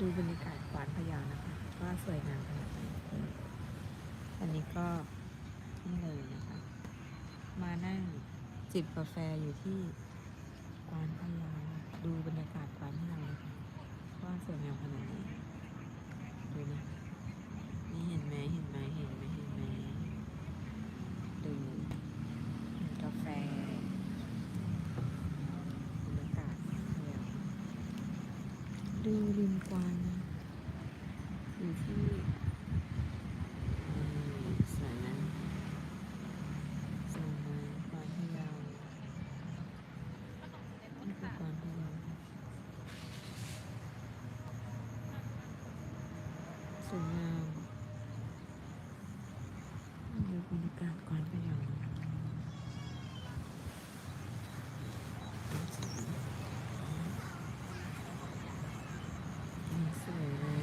ดูบรรยากาศกวานพะเยานะคะว่าสวยงามขนาดไหนอันนี้ก็นี่เลยนะคะ มานั่งจิบกาแฟอยู่ที่กวานพะเยาดูบรรยากาศกวานพะเยาเลยคะว่าสวยงามขนาดไหนดูนะนี่เห็นไหมเห็นไหมเห็นไหมเห็นไหมดูเห็นกาแฟบรรยากาศพะเยา ดูริมกวานนะอยู่ที่นี่สวยนะสวยไหมกวานพะเยานี่คือกวานพะเยาส วยงามดูบรรยากาศกวานพะเยานี่สวยเลย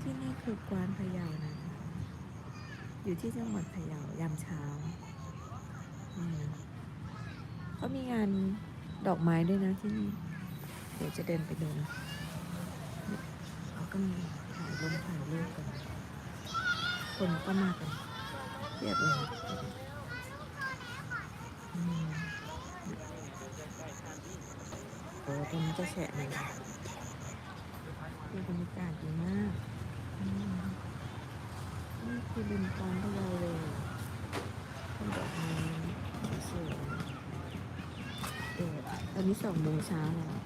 ที่นี่คือกวานพะเยานะคะ อยู่ที่จังหวัดพะเยายามเช้านี่นะเขามีงานดอกไม้ด้วยนะที่นี่ เดี๋ยวจะเดินไปดูนะ ก็มีถ่ายลงถ่ายรูปกัน คนก็มากันเรียบเลยอืมโอ้ตรงนี้จะแฉะหน่อยดูบรรยากาศดีมากอืมนี่คือริมกวานพะเยาเลยต้นดอกไม้สวยๆเออตอนนี้สองโมงเช้าแล้ว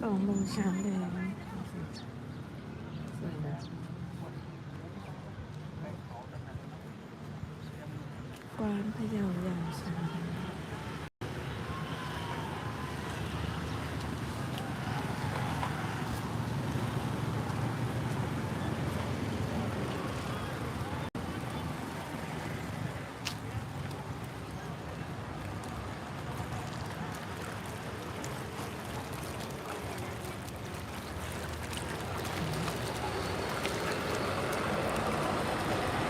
สองโมงเช้าเลยกวานพะเยายามเช้า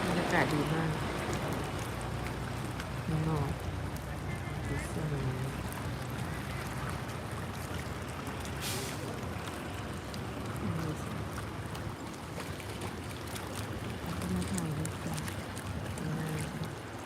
บรรยากาศดีมากข้างนอก ดีสวยดูสิแล้วก็มาถ่ายรูปกันข้างหน้าที่รอบต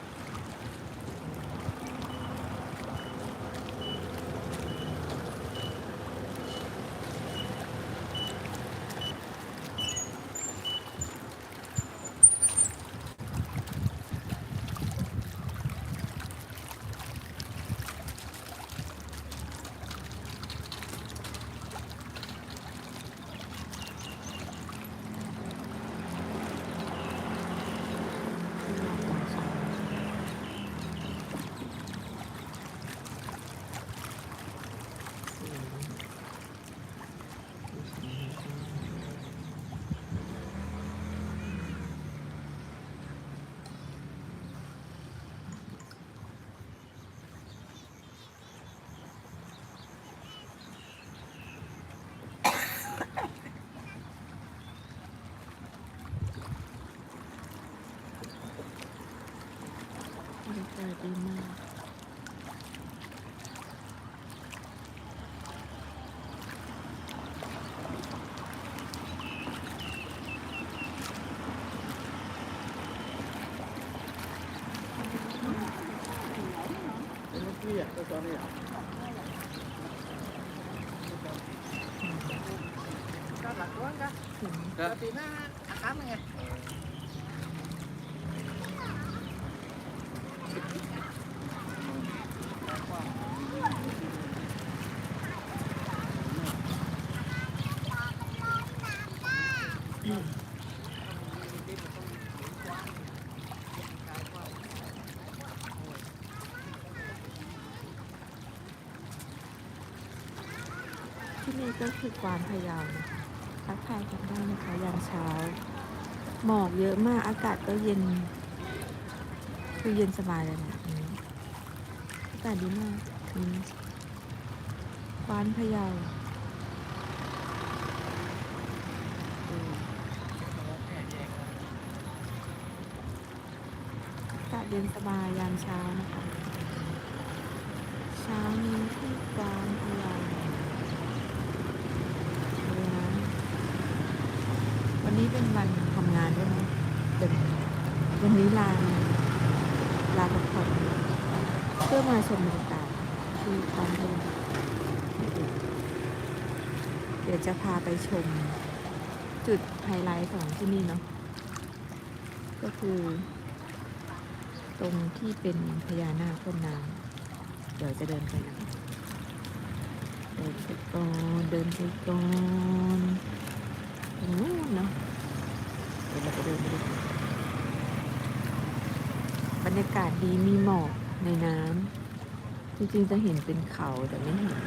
อนเช้าสวยนะดูสวยงาม บรรยากาศดี ที่นี่ก็คือกวานพะเยานะคะทักทายกันได้นะคะยามเช้า หมอกเยอะมาก อากาศก็เย็น คือเย็นสบายเลยนะอืมอากาศดีมากกวานพะเยา เย็นสบายยามเช้านะคะ เช้านี้ที่กลางพยาดูนะวันนี้เป็นวันทำงานด้วยหมเดี๋วันนี้ลาลาพักผ่อนเพื่อมาชมบรรยากาศที่ตอนเนเดี๋ยวจะพาไปชมจุดไฮไลท์ของที่นี่เนาะก็คือ ตรงที่เป็นพญานาคพ่นน้ำเดี๋ยวจะเดินไปนะเดินไปก่อนเดินไปก่อนตรงนู้นเนาะเดี๋ยวเราไปเดินไปดูบรรยากาศดีมีหมอกในน้ำจริงๆจะเห็นเป็นเขาแต่ไม่เห็น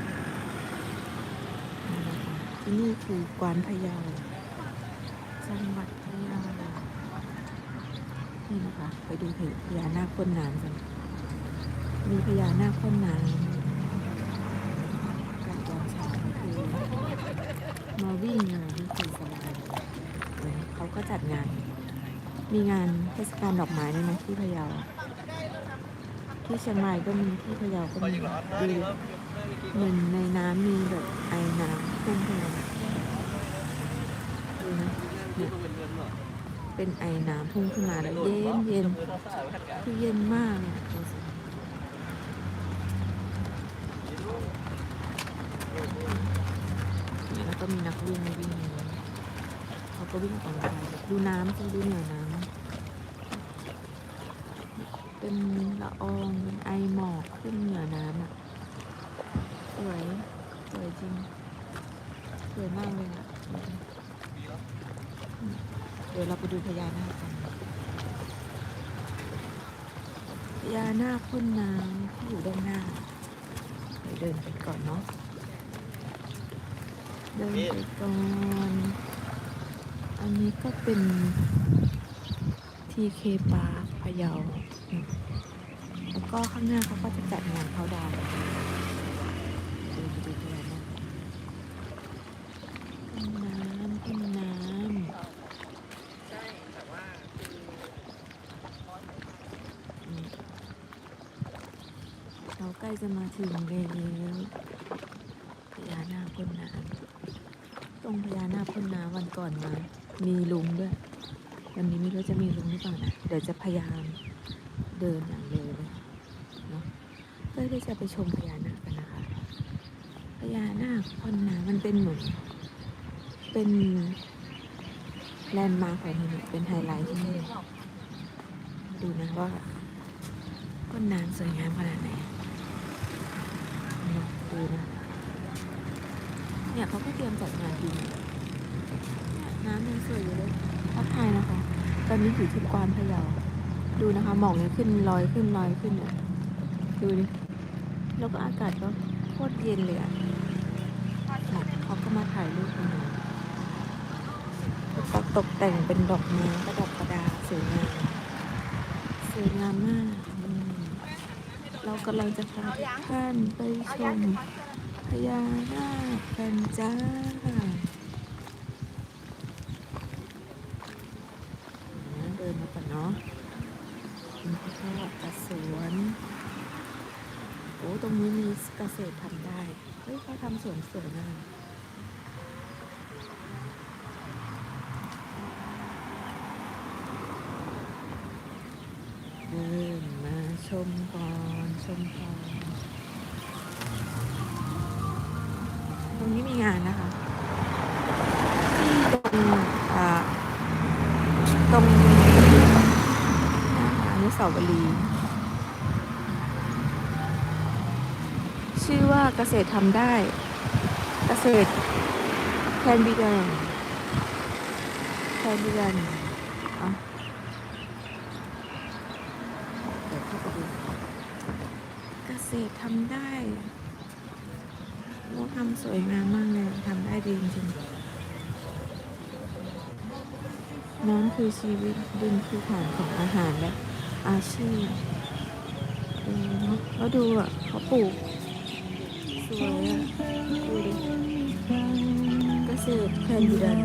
ที่นี่คือกวานพะเยาจังหวัด นี่นะคะ ไปดูพญานาคพ่นน้ำกันมีพญานาคพ่นน้ำการยามเช้าก็คือมาวิ่งอะไรนี่คือสบายเลยเขาก็จัดงาน มีงานเทศกาลดอกไม้ด้วยนะที่พะเยา ที่เชียงรายก็มีที่พะเยาก็มีดูเหมือนในน้ำมีแบบไอน้ำพุ่งขึ้นมาดูนะเนี่ย เป็นไอน้ำพุ่งขึ้นมาแล้วเย็นเย็นคือเย็นมากเลยอะดูสิเนี่ยแล้วก็มีนักวิ่งวิ่งเขาก็วิ่งออกกำลังกาดูน้ำสิดูเหนือน้ำเป็นละอองเป็นไอหมอกขึ้นเหนือน้ำอะสวยสวยจริงสวยมากเลยอะ ดี๋ยวเราไปดูพญานาคกันพญานาคพ่นน้ำที่อยู่ด้านหน้าเดี๋ยวเดินไปก่อนเนาะเดินไปก่อนอันนี้ก็เป็น TK Park พะเยาแล้วก็ข้างหน้าเขาก็จะจัดงานเขาดาวน์เดินไปดูพญานาคพ่นน้ำพ่นน้ำ ใช่แต่ว่าคือ อืม เราใกล้จะมาถึงแล้วพญานาคพ่นน้ำตรงพญานาคพ่นน้ำวันก่อนมามีลุงด้วยวันนี้ไม่รู้จะมีลุงหรือเปล่านะเดี๋ยวจะพยายามเดินอย่างเร็วเลยเนาะเพื่อที่จะไปชมพญานาคกันนะคะพญานาคพ่นน้ำมันเป็นเหมือนเป็นแลนด์มาร์คของที่นี่เป็นไฮไลท์ที่นี่ดูนะว่าก้นน้ำสวยงามขนาดไหน เนี่ยนะ เนี่ยเขาก็เตรียมจัดงานดีเนี่ยน้ำยังสวยอยู่เลยทักทายนะคะ ตอนนี้อยู่ที่กวานพะเยา ดูนะคะ หมอกเนี่ยขึ้นลอยขึ้นลอยขึ้นเนี่ย ดูดิ แล้วก็อากาศก็โคตรเย็นเลยอะเนี่ยเขาก็มาถ่ายรูปกันอยู่ก็ตกแต่งเป็นดอกไม้ประดับประดาสวยงามสวยงามมาก เรากำลังจะพาทุกท่านไปชมพญานาคกันจ้า เดินมาก่อนเนาะนี่ก็กระสวน โอ้ ตรงนี้มีเกษตรทำได้ เฮ้ยเขาทำสวนสวยมาก มก่อนตรงนี้มีงานนะคะที่ตรงอ่าตรงหน้าอนุสาวรีย์ชื่อว่าเกษตรทำได้ เกษตร can be done can be done อะ เดี๋ยวเข้าไปดู เกษตรทำได้โอ้ทำสวยงามมากเลยทำได้ดีจริงๆน้ำคือชีวิตดินคือฐานของอาหารและอาชีพเนอะแล้วดูอะเขาปลูก สวยอะดูดิเกษตรแคนดิน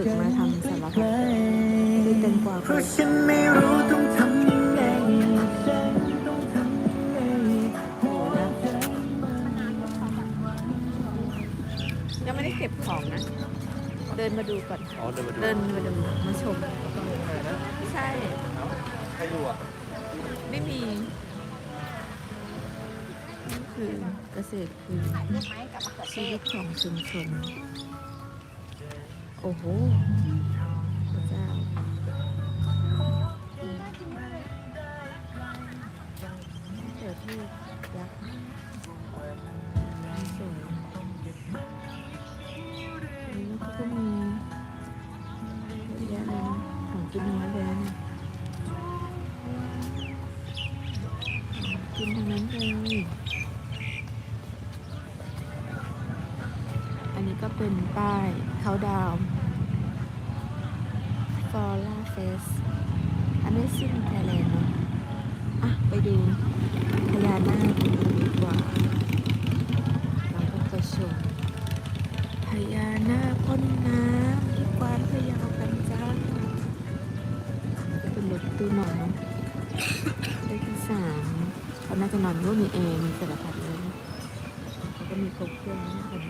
ึงมาทำสารพัดคือแตงกวาเพราะที่รู้ต้องทำวใจยังไม่ได้เก็บของนะ เดินมาดูก่อนเดินมาดูมาดูมาชม ใช่ ใครอยู่อะไม่มีนี่คือเกษตรคือชีวิตของชุมชน อ้โหเจ้าเกิดที่ยักษ์สวยอันนี้เขาก็มีเยอะแยะเลยนะของกินทั้งนั้นเลยนะกินทั้งนั้นเลยอันนี้ก็เป็นป้ายเขาดาว ร่าเฟส Amazing Thailand เนอะอะ ไปดูพญานาคดีกว่าเราก็ไปชมพญานาคพ่นน้ำที่กวานพยาวกันจ้าเป็นรถตู้นอนเนอะเลขที่สามเขาน่าจะนอนรุ่นมีแอร์มีสารพัดเลยนะเขาก็มีครบเครื่องนะคน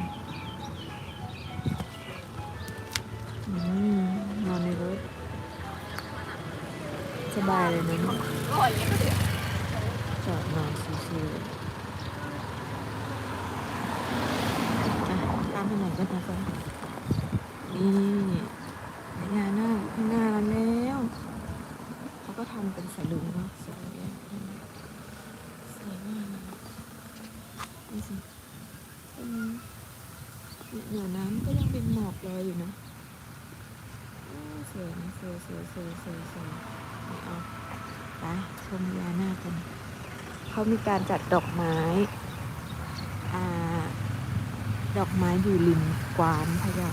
บายเลยนะเนี่ยจอดนอนชิวๆอะตามถนนก็นะคนนี่พญานาคข้างหน้าเราแล้วเขาก็ทำเป็นสลุงเนาะสวยสวยมากเลยนี่สิเหนือน้ำก็ยังเป็นหมอกลอยอยู่นะโอ้สวยน ไม่เอาไปชมพญานาคกันเขามีการจัดดอกไม้อ่าดอกไม้อยู่ริมกวานพะเยา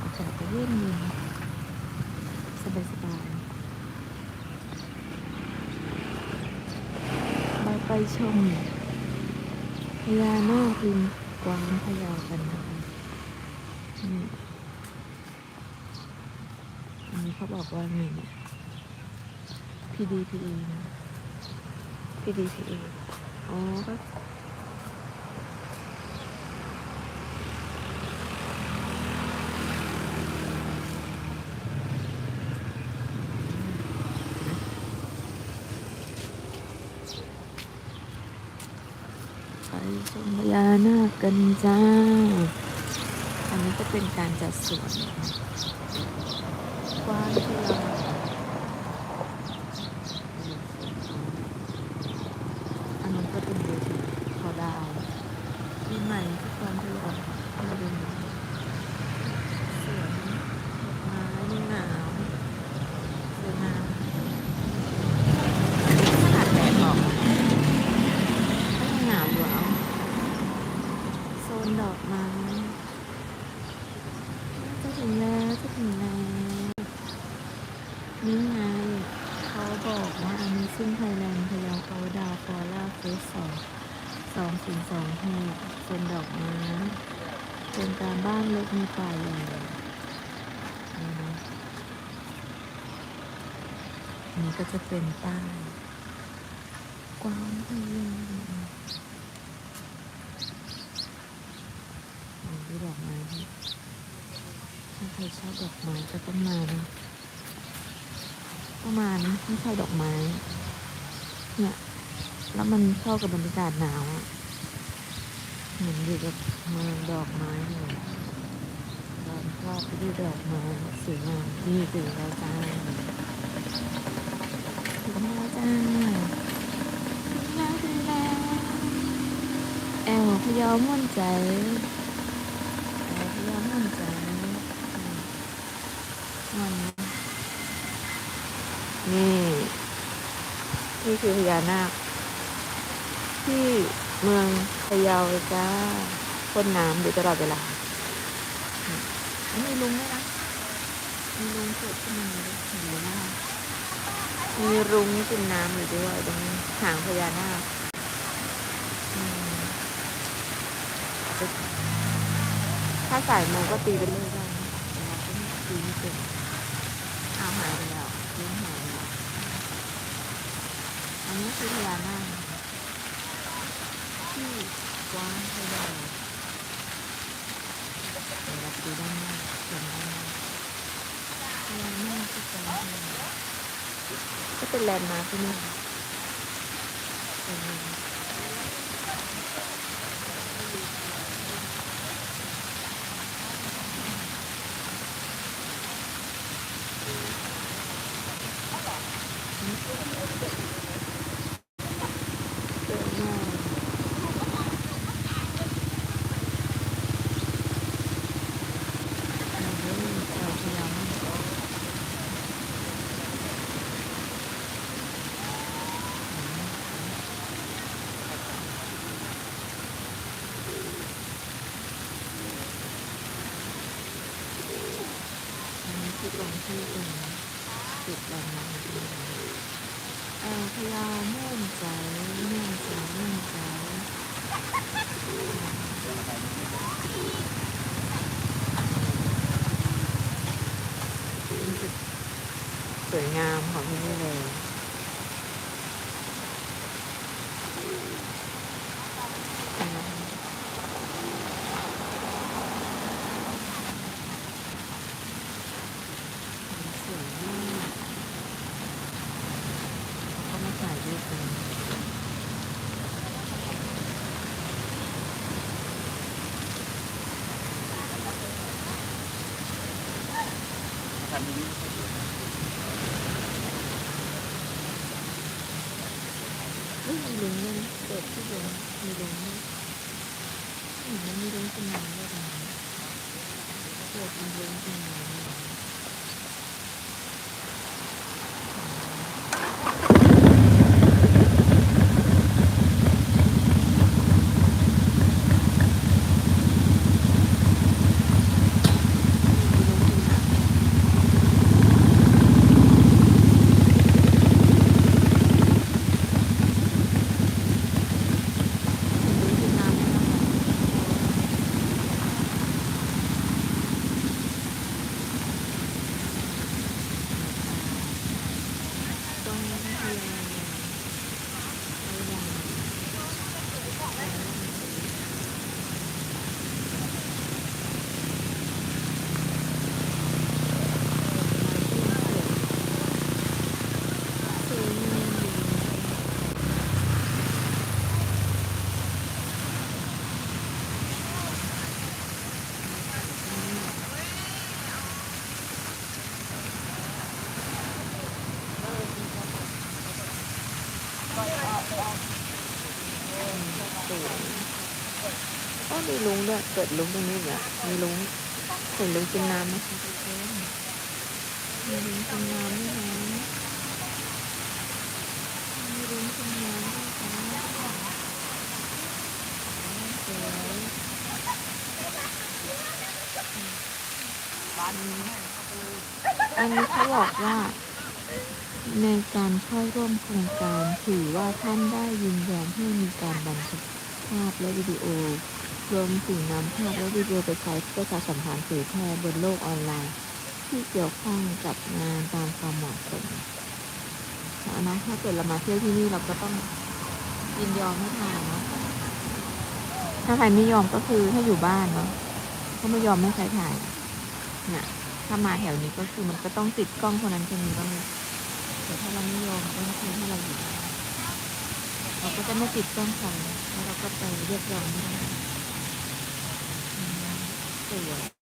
อากาศจะเย็นเย็นสบายสบายๆเราไปชมพญานาคริมกวางพะเยากันนะคะนี่อันนี้เขาบอกว่าไงเนี่ย PDPA นะ PDPA อ๋อก็ไปชมพญานาคกันจ้า อันนี้ก็เป็นการจัดสวนกว้างที่เราอันนั้นก็เป็นเวทีเขาดาวปีใหม่ทุกวันที่เรามาดูสวนดอกไม้หนาวสวยงามขนาดแดดออกอะก็ยังหนาวอยู่เอาโซนดอกไม้ จะถึงแล้วจะถึงแล้วนี่ไงเขาบอกว่าอันนี้ซึ่งไทยแลนด์พะเยาเขาดาวฟอร่าเฟสสองสองสี่สองหกเป็นด อกไม้เป็นการบ้านเล็กมีป่าใหญ่นี่นะนี่ก็จะเป็นป้ายกว้างพะเยดอกไม้ถ้าใครชอบดอกไม้ก็ต้องมานะประมาณไม่ใช่ดอกไม้ เนี่ย แล้วมันเข้ากับบรรยากาศหนาวอะ เหมือนอยู่กับเมืองดอกไม้เลยเราชอบไปดูดอกไม้สวยงามนี่ถึงแล้วจ้าถึงแล้วจ้าถึงแล้วถึงแล้วแอลพะเยาม่นใจแอลพยายามมั่นใจมันนี่นี่คือพญานาคที่ เมืองพะเยาเลยจ้าพ่นน้ำอยู่ตลอดเวลานี่มีลุงด้วยนะ มีลุงเกิดขึ้นมาเลยเห็นไหมนะคะมีรุ้งกินน้ำอยู่ด้วยตรงหางพญานาคอืมถ้าสายโมก็ตีเป็นเลขได้นะแต่เราก็ไม่ตีไม่เป็นเอาหายไปแล้วลิ้นหายไปแล้วอันนี้คือพญานาค ที่กว้างให้ได้รับดูด้านหน้าจำได้พญานาคที่จำได้ก็เป็นแลนด์มาร์คที่นี่เป็น เยอะมากมันเรื่องเราพยายามอันนี้คือตรงที่เป็นจุดแลนด์มาร์คที่นี่เอ่อพยาม่วนใจม่วนใจม่วนใจ เป็นจุดสวย งามของที่นี่เลยสวยมากก็มาถ่ายรูปกันทำนี้ เฮ้ยมีลุงเงินเปิดที่ลุงมีลุงด้วยเห็นมันมีลุงเป็นนางด้วยนะเปิดมีลุงเป็นนางด้วยนะมีลุงเป็นนางมีลุงเป็นนางด้วยนะคะตรงนี้ก็คือไอ้ดำ สวยก็ มีลุงด้วยเกิดลุงตรงนี้เนี่ยมีลุงเห็นลุงกินน้ำไหมคะทุกคนมีลุงกินน้ำด้วยนะมีลุงกินน้ำด้วยค่ะอันนี้เขาบอกว่า ในการเข้าร่วมโครงการถือว่าท่านได้ยินยอมให้มีการบันทึกภาพและวิดีโอ รวมถึงนำภาพและวิดีโอไปใช้ประชาสัมพันธ์เผยแพร่บนโลกออนไลน์ ที่เกี่ยวข้องกับงานตามความเหมาะสมนะถ้าเกิดเรามาเที่ยวที่นี่เราก็ต้องยินยอมให้ถ่ายเนาะถ้าใครไม่ยอมก็คือถ้าอยู่บ้านเนาะก็ไม่ยอมให้ใครถ่ายเนี่ยถ้ามาแถวนี้ก็คือมันก็ต้องติดกล้องคนนั้นคนนี้บ้างเลยแต่ถ้าเราไม่ยอมก็คือถ้าเราอยู่เราก็จะไม่ติดกล้องใครแล้วเราก็ไปเรียกร้องไม่ได้ อืมสวย